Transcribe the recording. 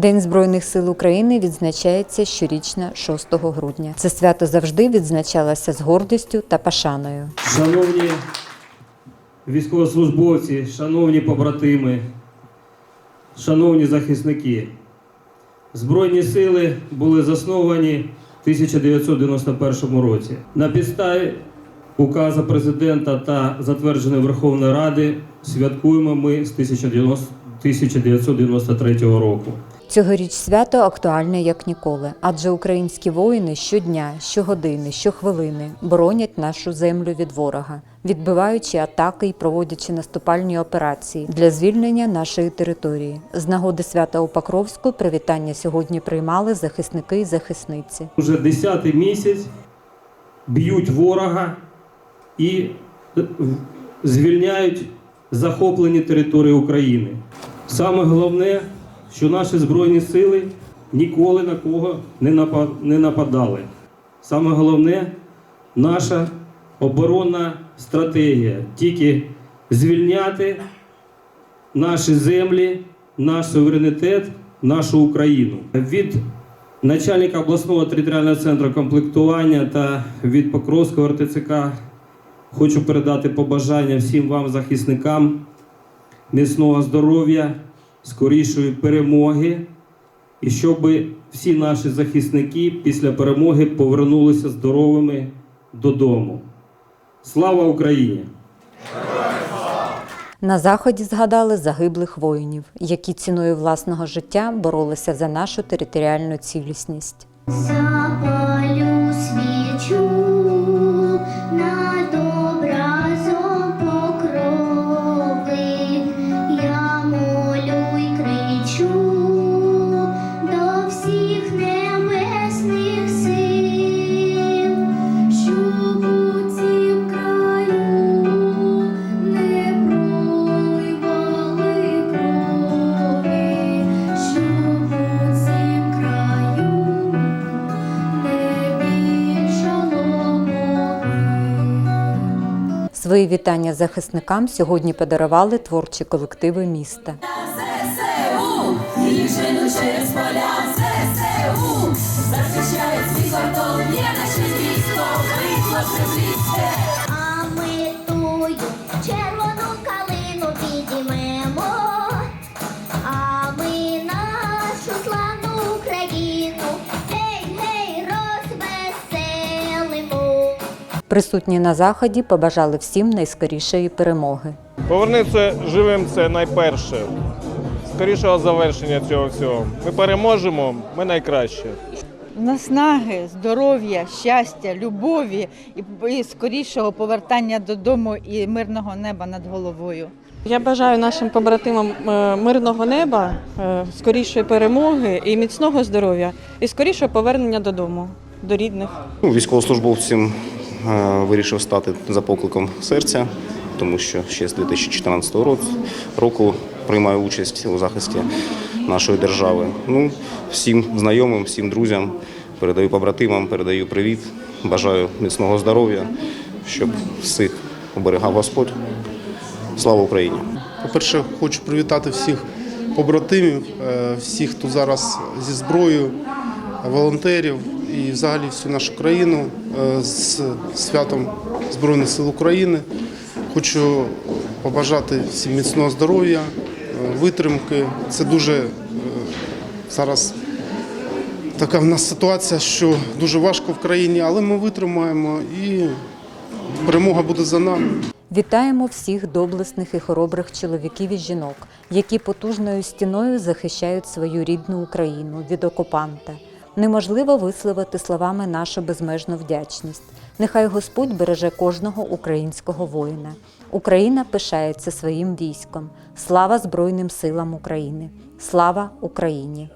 День Збройних сил України відзначається щорічно 6 грудня. Це свято завжди відзначалося з гордістю та пошаною. Шановні військовослужбовці, шановні побратими, шановні захисники, Збройні сили були засновані в 1991 році. На підставі указу президента та затвердженої Верховної Ради святкуємо ми з 1993 року. Цьогоріч свято актуальне як ніколи, адже українські воїни щодня, щогодини, щохвилини боронять нашу землю від ворога, відбиваючи атаки і проводячи наступальні операції для звільнення нашої території. З нагоди свята у Покровську привітання сьогодні приймали захисники і захисниці. Уже 10 місяць б'ють ворога і е, звільняють захоплені території України. Саме головне, що наші Збройні сили ніколи на кого не нападали. Саме головне наша оборонна стратегія тільки звільняти наші землі, наш суверенітет, нашу Україну. Від начальника обласного територіального центру комплектування та від Покровського РТЦК хочу передати побажання всім вам, захисникам, міцного здоров'я, скорішої перемоги, і щоб всі наші захисники після перемоги повернулися здоровими додому. Слава Україні! На заході згадали загиблих воїнів, які ціною власного життя боролися за нашу територіальну цілісність. Запалю свічу Свої вітання захисникам сьогодні подарували творчі колективи міста. Присутні на заході побажали всім найскорішої перемоги. Повернутися живим це найперше. Скорішого завершення цього всього. Ми переможемо, ми найкраще. наснаги, здоров'я, щастя, любові і, і скорішого повертання додому і мирного неба над головою. Я бажаю нашим побратимам е, мирного неба, е, скорішої перемоги і міцного здоров'я, і скорішого повернення додому, до рідних. Ну, Військовослужбовцем е, вирішив стати за покликом серця, тому що ще з 2014 року, року приймаю участь у захисті нашої держави. Ну, всім знайомим, всім друзям передаю побратимам, передаю привіт, бажаю міцного здоров'я, щоб всіх оберігав Господь. Слава Україні! По-перше, хочу привітати всіх побратимів, е, всіх, хто зараз зі зброєю, волонтерів і взагалі всю нашу країну е, з святом Збройних сил України. Хочу побажати всім міцного здоров'я, е, витримки. Це дуже е, зараз така в нас ситуація, що дуже важко в країні, але ми витримаємо і перемога буде за нами. Вітаємо всіх доблесних і хоробрих чоловіків і жінок, які потужною стіною захищають свою рідну Україну від окупанта. Неможливо висловити словами нашу безмежну вдячність. Нехай Господь береже кожного українського воїна. Україна пишається своїм військом. Слава Збройним силам України! Слава Україні!